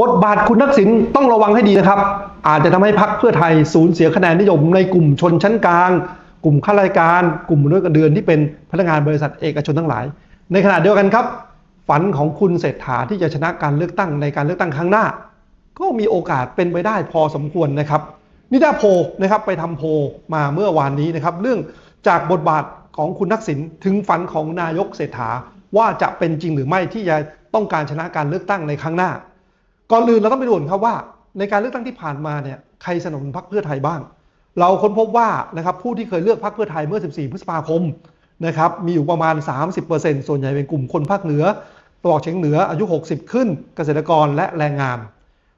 บทบาทคุณทักษิณต้องระวังให้ดีนะครับ อาจจะทำให้พักเพื่อไทยสูญเสียคะแนนนิยมในกลุ่มชนชั้นกลาง กลุ่มข้าราชการ กลุ่มมนุษย์เงินเดือนที่เป็นพนักงานบริษัทเอกชนทั้งหลาย ในขณะเดียวกันครับ ฝันของคุณเศรษฐาที่จะชนะการเลือกตั้งในการเลือกตั้งครั้งหน้า ก็มีโอกาสเป็นไปได้พอสมควรนะครับนิดาโพนะครับไปทำโพมาเมื่อวานนี้นะครับ เรื่องจากบทบาทของคุณทักษิณถึงฝันของนายกเศรษฐาว่าจะเป็นจริงหรือไม่ที่จะต้องการชนะการเลือกตั้งในครั้งหน้า ก่อนอื่นเราต้องไปดูก่อนครับว่า ในการเลือกตั้งที่ผ่านมาเนี่ยใครสนับสนุนพรรคเพื่อไทยบ้าง เราค้นพบว่านะครับผู้ที่เคยเลือกพรรคเพื่อไทยเมื่อ 14 พฤษภาคมนะครับมีอยู่ประมาณ 30%ส่วนใหญ่เป็นกลุ่มคนภาคเหนือตะวันออกเฉียงเหนืออายุ 60 ขึ้น เกษตรกรและแรงงาน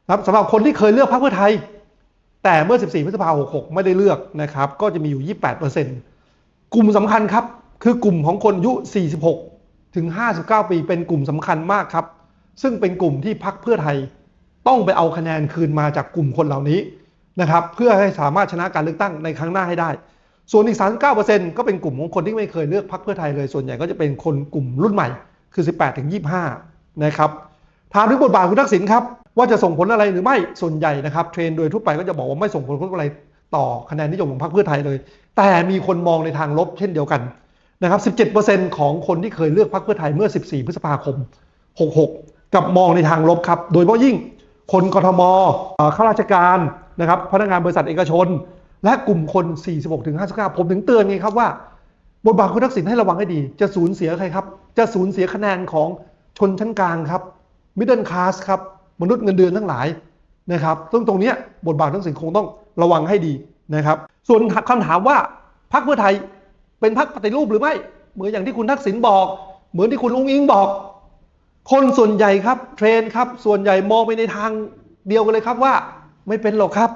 นะครับสำหรับคนที่เคยเลือกพรรคเพื่อไทย แต่เมื่อ 14 พฤษภาคม 66 ไม่ได้เลือกนะครับก็จะมีอยู่ 28%กลุ่มสำคัญครับคือกลุ่มของคนอายุ 46 ถึง 59 ปี เป็นกลุ่มสำคัญมากครับซึ่งเป็นกลุ่มที่พรรคเพื่อไทย ต้องไปเอาคะแนนคืนมาจากกลุ่มคนเหล่านี้นะครับเพื่อให้สามารถชนะการเลือกตั้งในครั้งหน้าให้ได้ ส่วนอีก 39%ก็เป็นกลุ่มของคนที่ไม่เคยเลือกพรรคเพื่อไทยเลย ส่วนใหญ่ก็จะเป็นคนกลุ่มรุ่นใหม่คือ 18ถึง25 นะครับถามถึงบทบาทคุณทักษิณครับว่าจะส่งผลอะไรหรือไม่ส่วนใหญ่นะครับเทรนด์โดยทั่วไปก็จะบอกว่าไม่ส่งผลอะไรต่อคะแนนนิยมของพรรคเพื่อไทยเลย แต่มีคนมองในทางลบเช่นเดียวกันนะครับ 17%ของคนที่เคยเลือกพรรคเพื่อไทยเมื่อ 14 พฤษภาคม 66 กับมองในทางลบครับ โดยเฉพาะยิ่ง คนกทมเอ่อข้าราชการนะครับพนักงานบริษัทเอกชน และกลุ่มคน 46ถึง59 ผมถึงเตือนไงครับว่า บทบาทคุณทักษิณให้ระวังให้ดี จะสูญเสียใครครับ จะสูญเสียคะแนนของชนชั้นกลางครับมิดเดิลคลาสครับ มนุษย์เงินเดือนทั้งหลายนะครับซึ่งตรงนี้บทบาททักษิณคงต้องระวังให้ดีนะครับ ส่วนคำถามว่าพรรคเพื่อไทยเป็นพรรคปฏิรูปหรือไม่ เหมือนอย่างที่คุณทักษิณบอก เหมือนที่คุณอุ้งอิงบอก คนส่วนใหญ่ครับเทรนครับ ส่วนใหญ่มองไปในทางเดียวกันเลยครับว่า ไม่เป็นหรอกครับ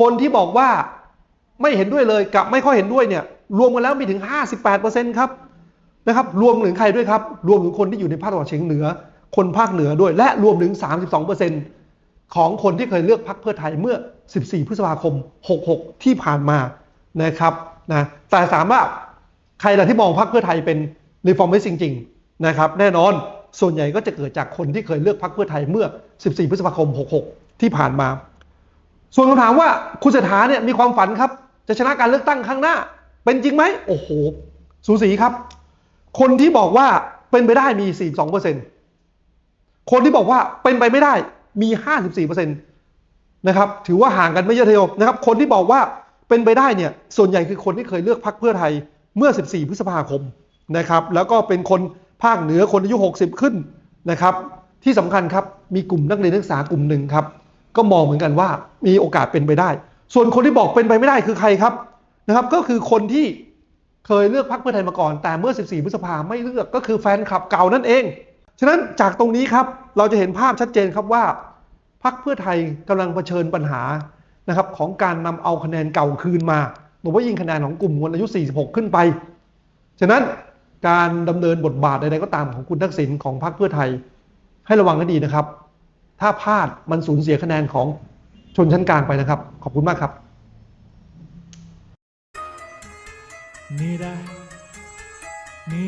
คนที่บอกว่าไม่เห็นด้วยเลยกับไม่ค่อยเห็นด้วยเนี่ย รวมกันแล้วมีถึง 58%ครับนะครับ รวมถึงใครด้วยครับ รวมถึงคนที่อยู่ในภาคตะวันออกเฉียงเหนือ คนภาคเหนือด้วย และรวมถึง 32%ของคนที่เคยเลือกพรรคเพื่อไทยเมื่อ 14 พฤษภาคม 66 ที่ผ่านมานะครับนะแต่ถามว่าใครล่ะที่มองพรรคเพื่อไทยเป็น reformist จริง ๆ นะครับ แน่นอน ส่วนใหญ่ก็จะเกิดจากคนที่เคยเลือกพรรคเพื่อไทยเมื่อ 14 พฤษภาคม 66 ที่ผ่านมา ส่วนคำถามว่าคุณเศรษฐาเนี่ยมีความฝันครับ จะชนะการเลือกตั้งครั้งหน้า เป็นจริงไหมโอ้โห สูสีครับ คนที่บอกว่าเป็นไปได้มี 42%คนที่บอกว่าเป็นไปไม่ได้มี 54%นะครับ ถือว่าห่างกันไม่เยอะเดียวนะครับ คนที่บอกว่าเป็นไปได้เนี่ย ส่วนใหญ่คือคนที่เคยเลือกพรรคเพื่อไทยเมื่อ 14 พฤษภาคมนะครับ แล้วก็เป็นคน ภาคเหนือคนอายุ 60 ขึ้นนะครับ ที่สำคัญครับมีกลุ่มนักเรียนนักศึกษากลุ่มหนึ่งครับ ก็มองเหมือนกันว่ามีโอกาสเป็นไปได้ ส่วนคนที่บอกเป็นไปไม่ได้คือใครครับนะครับ ก็คือคนที่เคยเลือกพรรคเพื่อไทยมาก่อน แต่เมื่อ 14 พฤษภาไม่เลือกก็คือแฟนคลับเก่านั่นเอง ฉะนั้นจากตรงนี้ครับเราจะเห็นภาพชัดเจนครับว่าพรรคเพื่อไทยกำลังเผชิญปัญหานะครับของการนำเอาคะแนนเก่าคืนมาหรือว่ายิ่งคะแนนของกลุ่มคนอายุ 46 ขึ้นไป ฉะนั้น การดำเนินบทบาทใดๆก็ตามของคุณทักษิณของพรรคเพื่อไทย ให้ระวังให้ดีนะครับ ถ้าพลาดมันสูญเสียคะแนนของชนชั้นกลางไปนะครับ ขอบคุณมากครับ Mira, mira.